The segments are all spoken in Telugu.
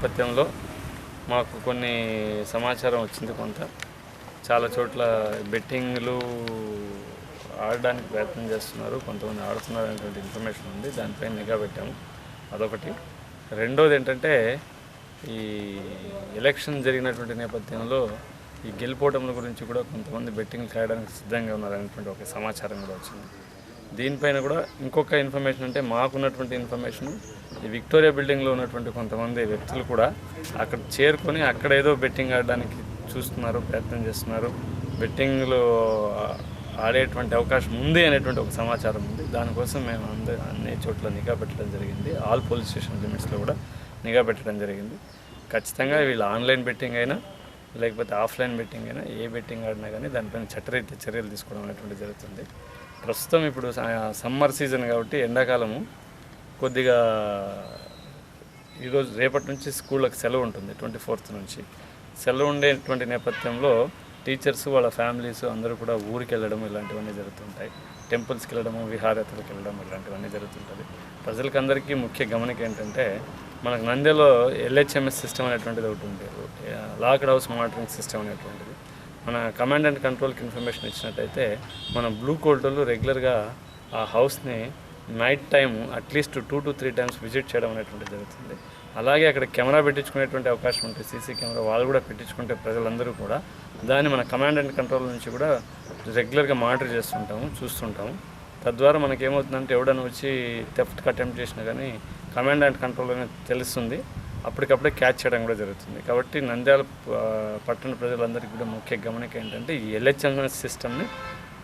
నేపథ్యంలో మాకు కొన్ని సమాచారం వచ్చింది కొంత. చాలా చోట్ల బెట్టింగ్లు ఆడడానికి ప్రయత్నం చేస్తున్నారు. కొంతమంది ఆడుతున్నారు అనేటువంటి ఇన్ఫర్మేషన్ ఉంది. దానిపైన నిఘా పెట్టాము. అదొకటి. రెండోది ఏంటంటే ఈ ఎలక్షన్ జరిగినటువంటి నేపథ్యంలో ఈ గెలుపోవటంల గురించి కూడా కొంతమంది బెట్టింగ్లు కాయడానికి సిద్ధంగా ఉన్నారనేటువంటి ఒక సమాచారం కూడా వచ్చింది. దీనిపైన కూడా ఇంకొక ఇన్ఫర్మేషన్ అంటే మాకున్నటువంటి ఇన్ఫర్మేషన్ ఈ విక్టోరియా బిల్డింగ్లో ఉన్నటువంటి కొంతమంది వ్యక్తులు కూడా అక్కడ చేరుకొని అక్కడ ఏదో బెట్టింగ్ ఆడడానికి చూస్తున్నారు ప్రయత్నం చేస్తున్నారు. బెట్టింగ్లో ఆడేటువంటి అవకాశం ఉంది అనేటువంటి ఒక సమాచారం ఉంది. దానికోసం మేము అందరి అన్ని చోట్ల నిఘా పెట్టడం జరిగింది. ఆల్ పోలీస్ స్టేషన్ లిమిట్స్లో కూడా నిఘా పెట్టడం జరిగింది. ఖచ్చితంగా వీళ్ళు ఆన్లైన్ బెట్టింగ్ అయినా లేకపోతే ఆఫ్లైన్ బెట్టింగ్ అయినా ఏ బెట్టింగ్ ఆడినా కానీ దానిపైన చట్టరీత్య చర్యలు తీసుకోవడం అనేటువంటి జరుగుతుంది. ప్రస్తుతం ఇప్పుడు సమ్మర్ సీజన్ కాబట్టి ఎండాకాలము. కొద్దిగా ఈరోజు రేపటి నుంచి స్కూళ్ళకి సెలవు ఉంటుంది ట్వంటీ ఫోర్త్ నుంచి. సెలవు ఉండేటువంటి నేపథ్యంలో టీచర్స్ వాళ్ళ ఫ్యామిలీస్ అందరూ కూడా ఊరికి వెళ్ళడం ఇలాంటివన్నీ జరుగుతుంటాయి. టెంపుల్స్కి వెళ్ళడము విహారయాత్రలకు వెళ్ళడం ఇలాంటివన్నీ జరుగుతుంటుంది. ప్రజలకు అందరికీ ముఖ్య గమనిక ఏంటంటే మనకు నంద్యలో ఎల్హెచ్ఎంఎస్ సిస్టమ్ అనేటువంటిది ఒకటి ఉంది. లాక్డ్ హౌస్ మానిటరింగ్ సిస్టమ్ అనేటువంటిది. మన కమాండ్ అండ్ కంట్రోల్కి ఇన్ఫర్మేషన్ ఇచ్చినట్టయితే మన బ్లూ కోల్టోళ్ళు రెగ్యులర్గా ఆ హౌస్ని night time at least two to three times visit చేయడం అనేటువంటిది జరుగుతుంది. అలాగే అక్కడ కెమెరా పెట్టించుకునేటువంటి అవకాశం ఉంటుంది సీసీ కెమెరా వాళ్ళు కూడా పెట్టించుకుంటే ప్రజలందరూ కూడా. దాన్ని మన కమాండ్ అండ్ కంట్రోల్ నుంచి కూడా రెగ్యులర్గా మానిటర్ చేస్తుంటాము చూస్తుంటాము. తద్వారా మనకి ఏమవుతుందంటే వచ్చి థెఫ్ట్కి అటెంప్ట్ చేసినా కానీ కమాండ్ అండ్ కంట్రోల్ అనేది తెలుస్తుంది. అప్పటికప్పుడే క్యాచ్ చేయడం కూడా జరుగుతుంది. కాబట్టి నంద్యాల పట్టణ ప్రజలందరికీ కూడా ముఖ్య గమనిక ఏంటంటే ఈ ఎల్హెచ్ఎంఎస్ సిస్టమ్ని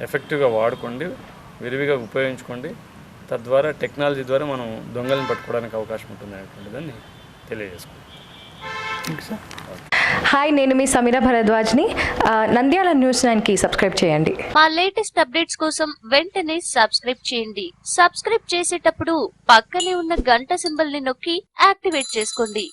ఎఫెక్టివ్గా వాడుకోండి విరివిగా ఉపయోగించుకోండి. తద్వారా టెక్నాలజీ ద్వారా మనం దొంగలను పట్టుకోవడానికి అవకాశం ఉంటుంది అనేటువంటిదని తెలియజేసుకుంటాం హాయ్ నేను మీ సమీర భరద్వాజ్ని. నంద్యాల న్యూస్ నైన్కి సబ్స్క్రైబ్ చేయండి. మా లేటెస్ట్ అప్డేట్స్ కోసం వెంటనే సబ్స్క్రైబ్ చేయండి. సబ్స్క్రైబ్ చేసేటప్పుడు పక్కనే ఉన్న గంట సింబల్ని నొక్కి యాక్టివేట్ చేసుకోండి.